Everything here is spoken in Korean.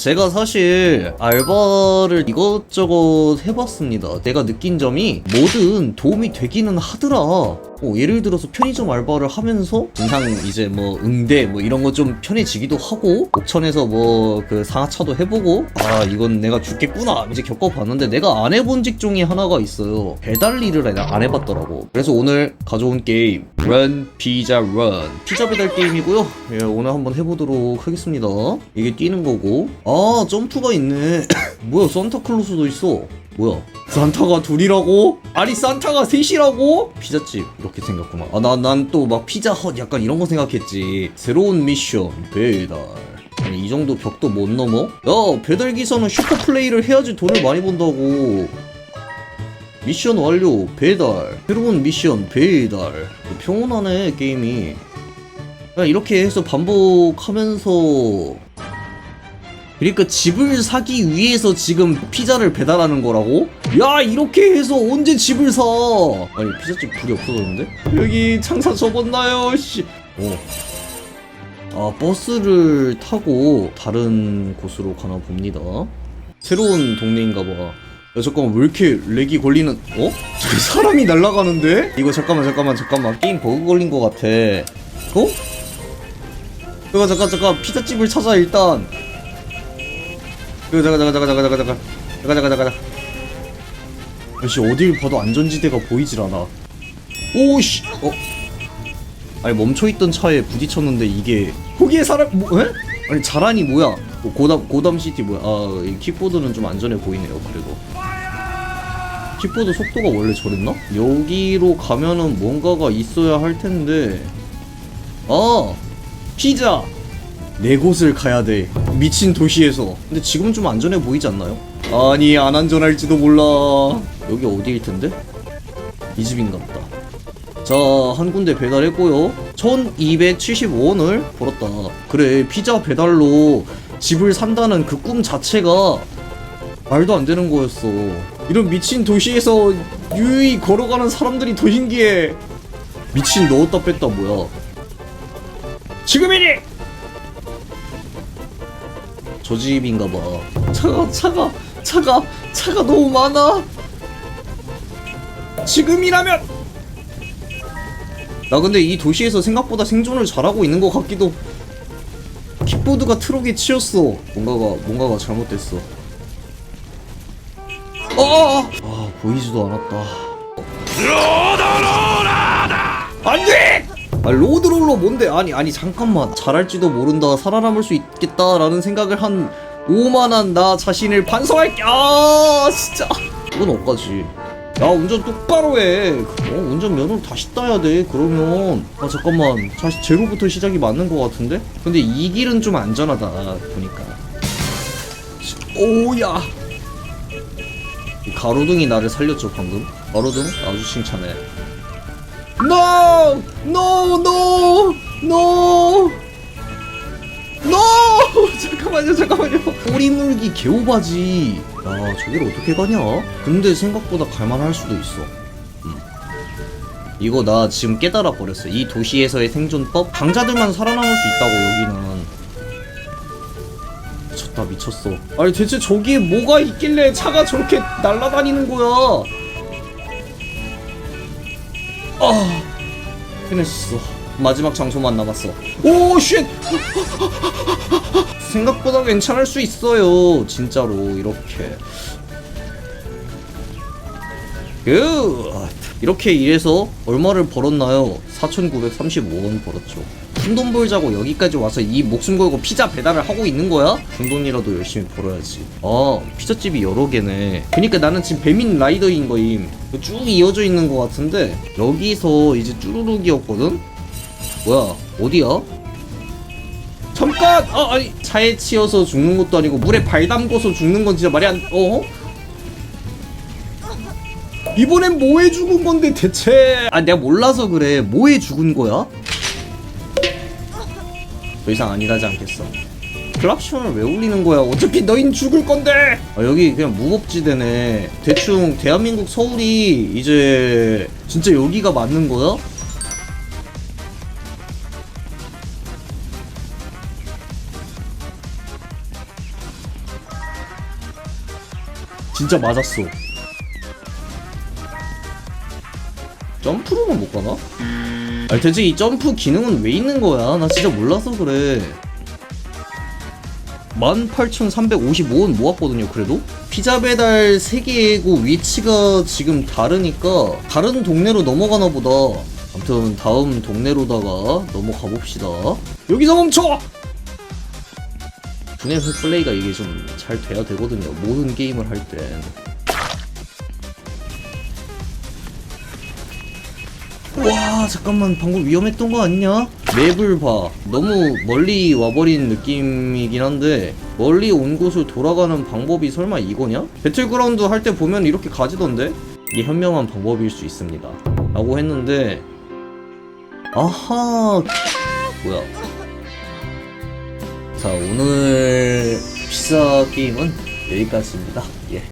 제가 사실 알바를 이것저것 해봤습니다. 내가 느낀 점이 뭐든 도움이 되기는 하더라. 어, 예를 들어서 편의점 알바를 하면서 인상 이제 뭐 응대 뭐 이런 거 좀 편해지기도 하고 옥천에서 뭐 그 상하차도 해보고 아 이건 내가 죽겠구나 이제 겪어봤는데 내가 안 해본 직종이 하나가 있어요. 배달 일을 안 해봤더라고. 그래서 오늘 가져온 게임 Run Pizza Run 피자 배달 게임이고요. 예, 오늘 한번 해보도록 하겠습니다. 이게 뛰는 거고 아 점프가 있네. 뭐야 산타클로스도 있어. 뭐야 산타가 둘이라고? 아니 산타가 셋이라고? 피자집 이렇게 생겼구만 아난 또막 피자헛 약간 이런 거 생각했지 새로운 미션 배달 아니 이 정도 벽도 못 넘어? 야 배달 기사는 슈퍼플레이를 해야지 돈을 많이 번다고 미션 완료 배달 새로운 미션 배달 평온하네 게임이 이렇게 해서 반복하면서 그러니까 집을 사기 위해서 지금 피자를 배달하는 거라고? 야 이렇게 해서 언제 집을 사? 아니 피자집 불이 없어졌는데? 여기 장사 접었나요? 씨. 어. 아 버스를 타고 다른 곳으로 가나 봅니다. 새로운 동네인가 봐. 야 잠깐만 왜 이렇게 렉이 걸리는? 어? 저기 사람이 날아가는데? 이거 잠깐만 잠깐만 잠깐만 게임 버그 걸린 것 같아. 어? 잠깐 잠깐 잠깐 피자집을 찾아 일단. 이거 잠깐 잠깐 잠깐 잠깐 잠깐 잠깐 잠깐 잠깐 역시 어딜 봐도 안전지대가 보이질 않아 오씨 어 아니 멈춰있던 차에 부딪혔는데 이게 거기에 사람 뭐 에? 아니 자란이 뭐야 어, 고담 고담 시티 뭐야? 아 이 킥보드는 좀 안전해 보이네요 그래도. 킥보드 속도가 원래 저랬나? 여기로 가면은 뭔가가 있어야 할 텐데. 아! 피자! 네 곳을 가야 돼. 미친 도시에서. 근데 지금 좀 안전해 보이지 않나요? 아니 안 안전할지도 몰라. 여기 어디일 텐데? 이 집인가 보다. 자 한 군데 배달했고요. 1275원을 벌었다. 그래 피자 배달로 집을 산다는 그 꿈 자체가 말도 안 되는 거였어 이런 미친 도시에서 유유히 걸어가는 사람들이 더 신기해 미친 넣었다 뺐다 뭐야 지금이니! 저 집인가 봐. 차가 차가 차가 차가 너무 많아. 지금이라면 나 근데 이 도시에서 생각보다 생존을 잘하고 있는 것 같기도. 킥보드가 트럭에 치였어. 뭔가가 뭔가가 잘못됐어. 어! 아 보이지도 않았다. 안 돼! 아 로드롤러 뭔데? 아니 아니 잠깐만 잘할지도 모른다 살아남을 수 있겠다라는 생각을 한 오만한 나 자신을 반성할게 아 진짜 이건 억까지 야 운전 똑바로 해 어, 운전 면허를 다시 따야 돼 그러면 아 잠깐만 다시 제로부터 시작이 맞는 것 같은데? 근데 이 길은 좀 안전하다 보니까 오야 이 가로등이 나를 살렸죠 방금 가로등 아주 칭찬해 No! No! No! No! No! 잠깐만요, 잠깐만요. 꼬리 물기 개오바지. 야, 저기를 어떻게 가냐? 근데 생각보다 갈만할 수도 있어. 음. 이거 나 지금 깨달아 버렸어. 이 도시에서의 생존법? 강자들만 살아남을 수 있다고 여기는. 미쳤다 미쳤어. 아니 대체 저기에 뭐가 있길래 차가 저렇게 날아다니는 거야? 아 해냈어 마지막 장소만 남았어 오쉣 생각보다 괜찮을 수 있어요 진짜로 이렇게 굿 이렇게 일해서 얼마를 벌었나요? 4,935원 벌었죠 큰 돈 벌자고 여기까지 와서 이 목숨 걸고 피자 배달을 하고 있는 거야? 큰돈이라도 열심히 벌어야지 아 피자집이 여러 개네 그니까 나는 지금 배민 라이더인 거임 쭉 이어져 있는 거 같은데 여기서 이제 쭈루룩이었거든? 뭐야 어디야? 잠깐! 아 아니 차에 치여서 죽는 것도 아니고 물에 발 담궈서 죽는 건 진짜 말이 안 어? 이번엔 뭐해 죽은 건데 대체 아 내가 몰라서 그래 뭐해 죽은 거야? 더 이상 아니라지 않겠어 클락션을 왜 울리는 거야 어차피 너흰 죽을 건데 아 여기 그냥 무법지대네 대충 대한민국 서울이 이제 진짜 여기가 맞는 거야? 진짜 맞았어 점프로만 못 가나? 아니 대체 이 점프 기능은 왜 있는 거야? 나 진짜 몰라서 그래 18,355원 모았거든요 그래도 피자 배달 3개고 위치가 지금 다르니까 다른 동네로 넘어가나 보다 아무튼 다음 동네로다가 넘어가 봅시다 여기서 멈춰! 분해 플레이가 이게 좀 잘 돼야 되거든요. 모든 게임을 할땐 와 잠깐만. 방금 위험했던 거 아니냐? 맵을 봐. 너무 멀리 와버린 느낌이긴 한데 멀리 온 곳을 돌아가는 방법이 설마 이거냐? 배틀그라운드 할 때 보면 이렇게 가지던데? 이게 현명한 방법일 수 있습니다. 라고 했는데 아하! 뭐야 자 오늘 피자 게임은 여기까지입니다. 예